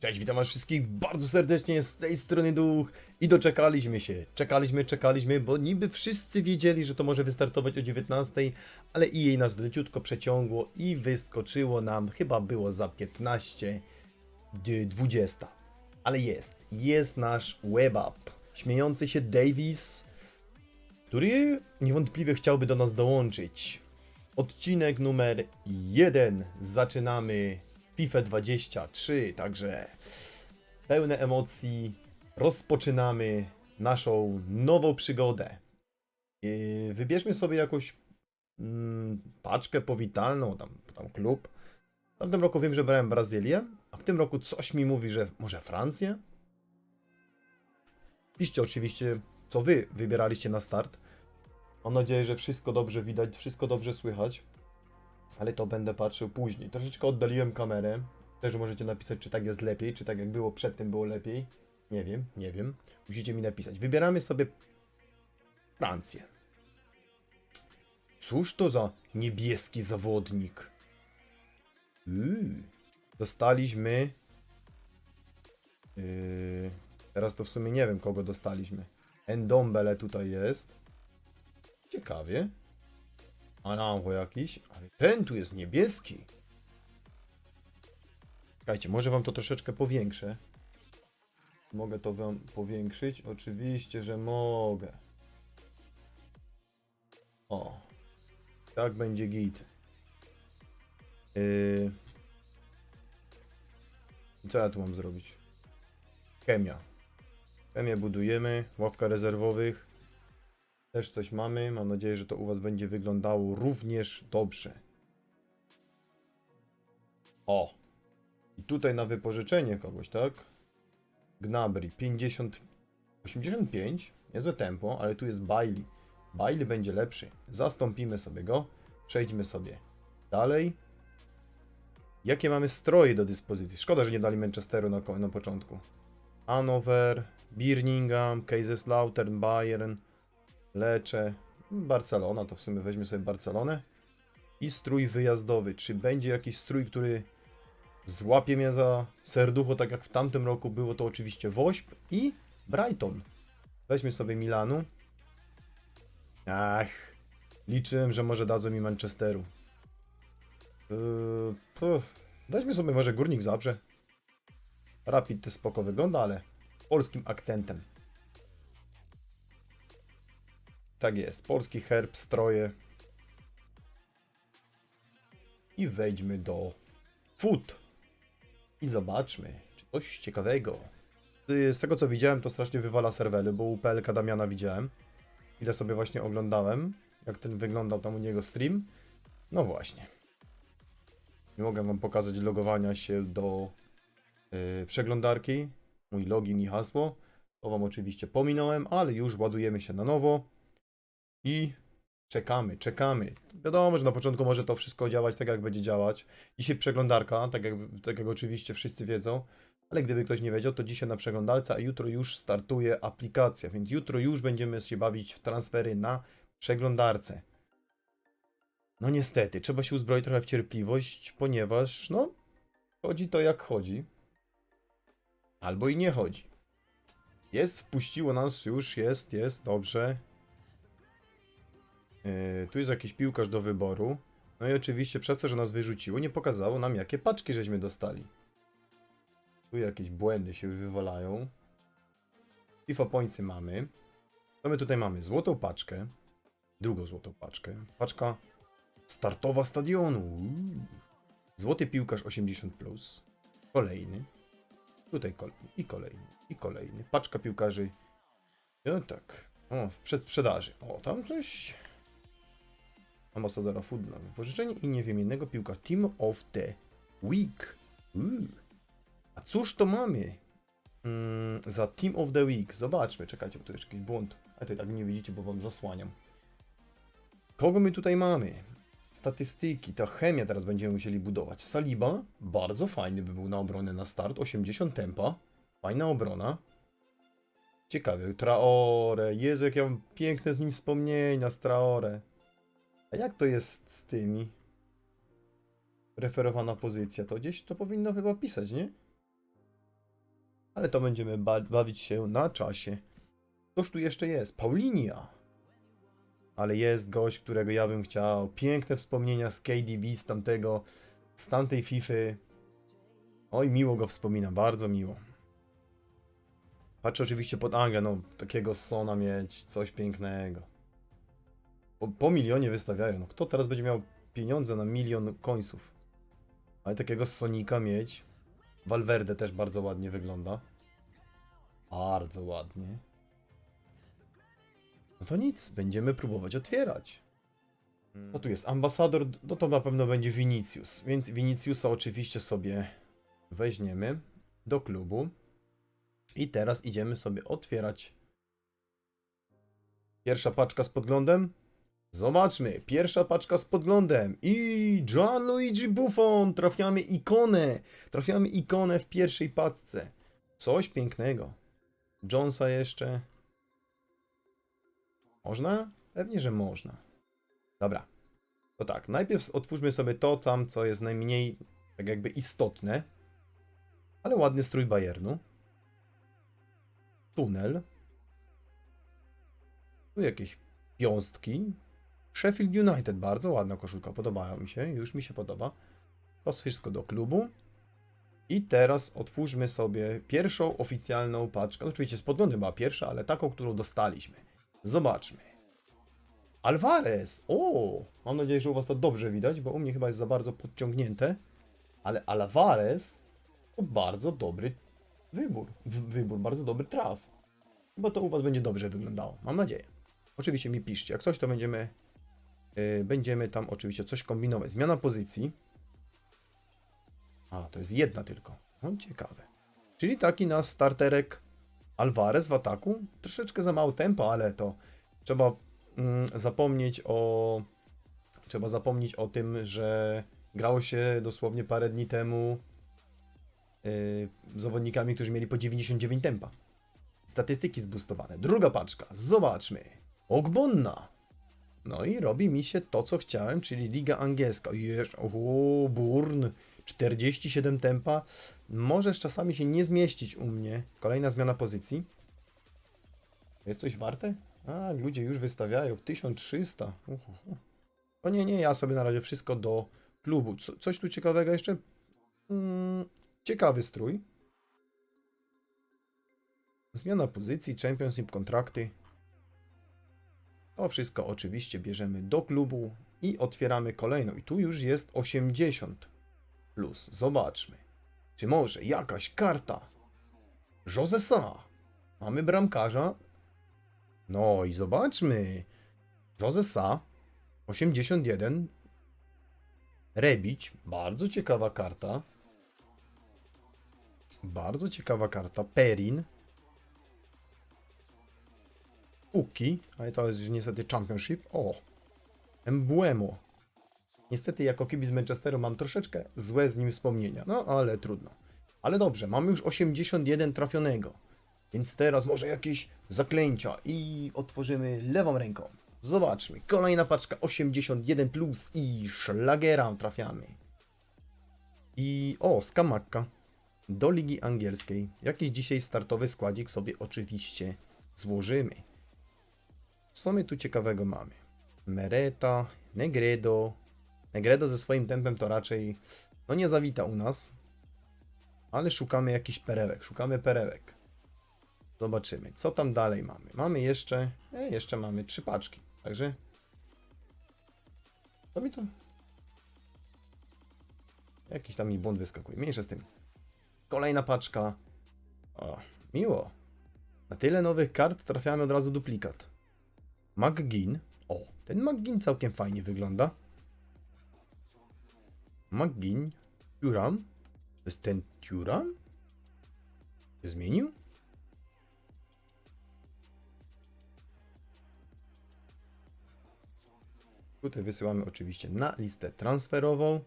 Cześć, witam was wszystkich bardzo serdecznie z tej strony Duch i doczekaliśmy się. Czekaliśmy, czekaliśmy, bo niby wszyscy wiedzieli, że to może wystartować o 19, ale EA nas leciutko przeciągło i wyskoczyło nam, chyba było za 15, d- 20. Ale jest, jest nasz web app. Śmiejący się Davis, który niewątpliwie chciałby do nas dołączyć. Odcinek numer 1. Zaczynamy FIFA 23, także pełne emocji. Rozpoczynamy naszą nową przygodę. Yy, Wybierzmy sobie jakąś mm, paczkę powitalną, tam, tam klub. W tamtym roku wiem, że brałem Brazylię, a w tym roku coś mi mówi, że może Francję. Piszcie oczywiście, co wy wybieraliście na start. Mam nadzieję, że wszystko dobrze widać, wszystko dobrze słychać. Ale to będę patrzył później. Troszeczkę oddaliłem kamerę. Też możecie napisać, czy tak jest lepiej, czy tak jak było przedtem było lepiej. Nie wiem, nie wiem. Musicie mi napisać. Wybieramy sobie Francję. Cóż to za niebieski zawodnik? Yy. Dostaliśmy. Yy. Teraz to w sumie nie wiem, kogo dostaliśmy. Endombele tutaj jest. Ciekawie. Arango jakiś, ale ten tu jest niebieski. Czekajcie, może wam to troszeczkę powiększę. Mogę to wam powiększyć? Oczywiście, że mogę. O. Tak będzie git. Yy... Co ja tu mam zrobić? Chemia. Chemię budujemy, ławka rezerwowych. Też coś mamy. Mam nadzieję, że to u Was będzie wyglądało również dobrze. O! I tutaj na wypożyczenie kogoś, tak? Gnabry 50. 85. Niezłe tempo, ale tu jest Bailey. Bailey będzie lepszy. Zastąpimy sobie go. Przejdźmy sobie dalej. Jakie mamy stroje do dyspozycji? Szkoda, że nie dali Manchesteru na, na początku. Hanover, Birmingham, Kaiserslautern, Bayern. Lecze. Barcelona, to w sumie weźmy sobie Barcelonę. I strój wyjazdowy. Czy będzie jakiś strój, który złapie mnie za serducho, tak jak w tamtym roku było to oczywiście Wośp i Brighton. Weźmy sobie Milanu. Ach, liczyłem, że może dadzą mi Manchesteru. Yy. Weźmy sobie może Górnik Zabrze. Rapid to spoko wygląda, ale polskim akcentem. Tak jest, polski herb, stroje. I wejdźmy do food. I zobaczmy, czy coś ciekawego. Z tego co widziałem, to strasznie wywala serwery, bo u PLK Damiana widziałem. Ile sobie właśnie oglądałem, jak ten wyglądał tam u niego stream. No właśnie. Nie mogę wam pokazać logowania się do yy, przeglądarki. Mój login i hasło. To wam oczywiście pominąłem, ale już ładujemy się na nowo. I czekamy, czekamy. Wiadomo, że na początku może to wszystko działać tak, jak będzie działać. Dzisiaj przeglądarka, tak jak, tak jak oczywiście wszyscy wiedzą, ale gdyby ktoś nie wiedział, to dzisiaj na przeglądarce, a jutro już startuje aplikacja, więc jutro już będziemy się bawić w transfery na przeglądarce. No niestety, trzeba się uzbroić trochę w cierpliwość, ponieważ, no, chodzi to jak chodzi. Albo i nie chodzi. Jest, wpuściło nas już, jest, jest, dobrze. Yy, tu jest jakiś piłkarz do wyboru. No i oczywiście przez to, że nas wyrzuciło, nie pokazało nam jakie paczki żeśmy dostali. Tu jakieś błędy się wywalają. FIFA Pointsy mamy. Co my tutaj mamy? Złotą paczkę. Drugą złotą paczkę. Paczka startowa stadionu. Złoty piłkarz 80+. Plus. Kolejny. Tutaj kolejny. I kolejny. I kolejny. Paczka piłkarzy. No tak. O, w przedsprzedaży. O, tam coś ambasadora Food na wypożyczenie i innego piłka Team of the Week. Uuu. A cóż to mamy? Mm, za Team of the Week. Zobaczmy, czekajcie, bo tu jest jakiś błąd. A to tak nie widzicie, bo wam zasłaniam. Kogo my tutaj mamy? Statystyki, ta chemia teraz będziemy musieli budować. Saliba, bardzo fajny by był na obronę na start, 80 tempa. Fajna obrona. Ciekawe, Traore, Jezu, jak ja mam piękne z nim wspomnienia z Traore. Jak to jest z tymi? Referowana pozycja, to gdzieś to powinno chyba pisać, nie? Ale to będziemy ba bawić się na czasie. Ktoż tu jeszcze jest? Paulinia. Ale jest gość, którego ja bym chciał. Piękne wspomnienia z KDB, z tamtego, z tamtej Fify. Oj, miło go wspomina, bardzo miło. Patrzę oczywiście pod Anglę, no takiego Sona mieć, coś pięknego. Po, po milionie wystawiają, no kto teraz będzie miał pieniądze na milion końców? Ale takiego Sonika mieć. Valverde też bardzo ładnie wygląda. Bardzo ładnie. No to nic, będziemy próbować otwierać. No tu jest ambasador, no to na pewno będzie Vinicius, więc Viniciusa oczywiście sobie weźmiemy do klubu. I teraz idziemy sobie otwierać. Pierwsza paczka z podglądem. Zobaczmy, pierwsza paczka z podglądem. I Gianluigi Buffon. Trafiamy ikonę. Trafiamy ikonę w pierwszej paczce. Coś pięknego. Jonesa jeszcze. Można? Pewnie, że można. Dobra. To tak, najpierw otwórzmy sobie to tam, co jest najmniej tak jakby istotne. Ale ładny strój Bayernu. Tunel. Tu jakieś piąstki. Sheffield United, bardzo ładna koszulka, podobają mi się, już mi się podoba. To wszystko do klubu. I teraz otwórzmy sobie pierwszą oficjalną paczkę. Oczywiście z podglądem była pierwsza, ale taką, którą dostaliśmy. Zobaczmy. Alvarez! O! Mam nadzieję, że u Was to dobrze widać, bo u mnie chyba jest za bardzo podciągnięte. Ale Alvarez to bardzo dobry wybór. Wybór, bardzo dobry traf. Chyba to u Was będzie dobrze wyglądało. Mam nadzieję. Oczywiście mi piszcie. Jak coś, to będziemy, będziemy tam oczywiście coś kombinować. Zmiana pozycji. A, to jest jedna tylko. No, ciekawe. Czyli taki nasz starterek Alvarez w ataku. Troszeczkę za mało tempa, ale to trzeba mm, zapomnieć o. Trzeba zapomnieć o tym, że grało się dosłownie parę dni temu yy, zawodnikami, którzy mieli po 99 tempa. Statystyki zboostowane. Druga paczka. Zobaczmy. Ogbonna. No i robi mi się to, co chciałem, czyli Liga Angielska. Jeszcze, o, Burn. 47 tempa. Możesz czasami się nie zmieścić u mnie. Kolejna zmiana pozycji. Jest coś warte? A, ludzie już wystawiają. 1300. Uhuhu. O nie, nie, ja sobie na razie wszystko do klubu. Co, coś tu ciekawego jeszcze? Mm, ciekawy strój. Zmiana pozycji, Championship, kontrakty. To wszystko oczywiście bierzemy do klubu i otwieramy kolejną. I tu już jest 80 plus. Zobaczmy. Czy może jakaś karta? Jose Sa. Mamy bramkarza. No i zobaczmy. Jose Sa. 81. Rebić. Bardzo ciekawa karta. Bardzo ciekawa karta. Perin. Uki, ale to jest niestety Championship. O, Embuemo. Niestety jako kibic Manchesteru mam troszeczkę złe z nim wspomnienia, no ale trudno. Ale dobrze, mamy już 81 trafionego. Więc teraz może jakieś zaklęcia i otworzymy lewą ręką. Zobaczmy, kolejna paczka 81 plus i szlagera trafiamy. I o, skamakka do Ligi Angielskiej. Jakiś dzisiaj startowy składzik sobie oczywiście złożymy. Co my tu ciekawego mamy? Mereta, Negredo. Negredo ze swoim tempem to raczej no nie zawita u nas. Ale szukamy jakichś perełek. Szukamy perełek. Zobaczymy, co tam dalej mamy. Mamy jeszcze, e, jeszcze mamy trzy paczki. Także to mi to jakiś tam mi błąd wyskakuje. Mniejsza z tym. Kolejna paczka. O, miło. Na tyle nowych kart trafiamy od razu duplikat. McGinn. O, ten McGinn całkiem fajnie wygląda. McGinn. Turam. To jest ten Turam? Się zmienił? Tutaj wysyłamy oczywiście na listę transferową.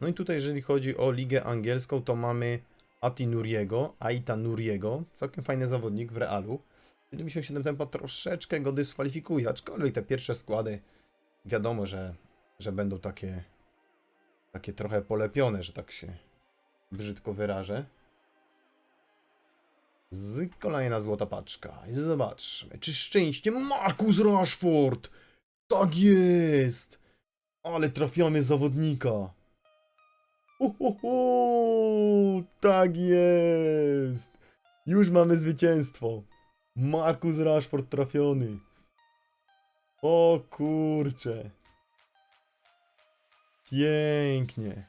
No i tutaj, jeżeli chodzi o ligę angielską, to mamy Ati Nuriego, Aita Nuriego, całkiem fajny zawodnik w Realu. 77 tempa troszeczkę go dyskwalifikuje, aczkolwiek te pierwsze składy wiadomo, że, że będą takie, takie trochę polepione, że tak się brzydko wyrażę. Z kolejna złota paczka. I zobaczmy, czy szczęście Marcus Rashford! Tak jest! Ale trafiamy zawodnika. Hu, hu, hu, tak jest! Już mamy zwycięstwo. Marcus Rashford trafiony. O kurcze. Pięknie.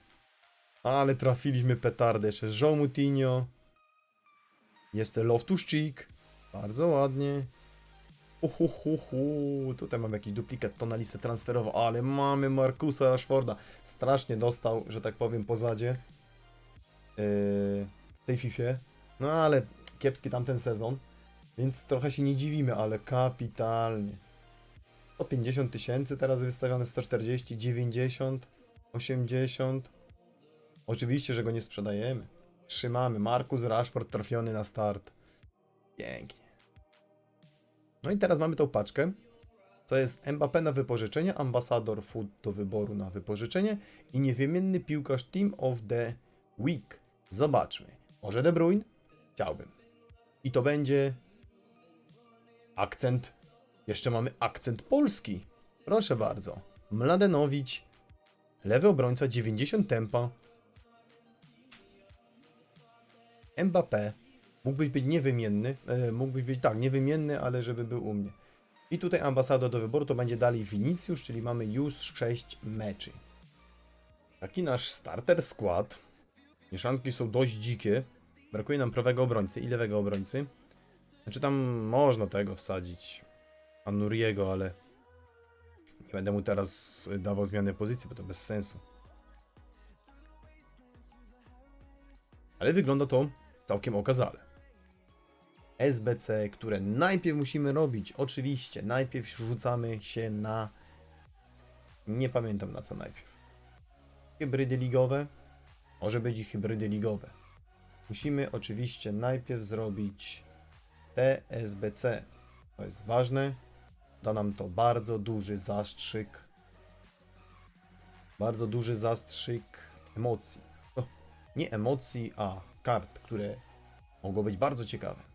Ale trafiliśmy petardę. Jeszcze João Moutinho. Jest Loftus-Cheek. Bardzo ładnie. Uhuhuhu. Tutaj mam jakiś duplikat to na listę transferową, ale mamy Markusa Rashforda. Strasznie dostał, że tak powiem, po zadzie. Yy, w tej Fifie. No ale kiepski tamten sezon. Więc trochę się nie dziwimy, ale kapitalnie. 150 tysięcy, teraz wystawione 140, 90, 80. Oczywiście, że go nie sprzedajemy. Trzymamy. Markus Rashford trafiony na start. Pięknie. No i teraz mamy tą paczkę. Co jest Mbappé na wypożyczenie, ambasador Food do wyboru na wypożyczenie i niewymienny piłkarz Team of the Week. Zobaczmy. Może De Bruyne? Chciałbym. I to będzie akcent. Jeszcze mamy akcent polski. Proszę bardzo. Mladenowicz. Lewy obrońca 90 tempa. Mbappé. Mógłbyś być niewymienny. E, mógłbyś być tak, niewymienny, ale żeby był u mnie. I tutaj ambasador do wyboru to będzie dalej Vinicius, czyli mamy już 6 meczy. Taki nasz starter skład. Mieszanki są dość dzikie. Brakuje nam prawego obrońcy i lewego obrońcy. Znaczy tam można tego wsadzić. Anuriego, ale nie będę mu teraz dawał zmiany pozycji, bo to bez sensu. Ale wygląda to całkiem okazale. SBC, które najpierw musimy robić, oczywiście, najpierw rzucamy się na... Nie pamiętam na co najpierw. Hybrydy ligowe. Może być i hybrydy ligowe. Musimy oczywiście najpierw zrobić TSBC. To jest ważne. Da nam to bardzo duży zastrzyk. Bardzo duży zastrzyk emocji. Nie emocji, a kart, które mogą być bardzo ciekawe.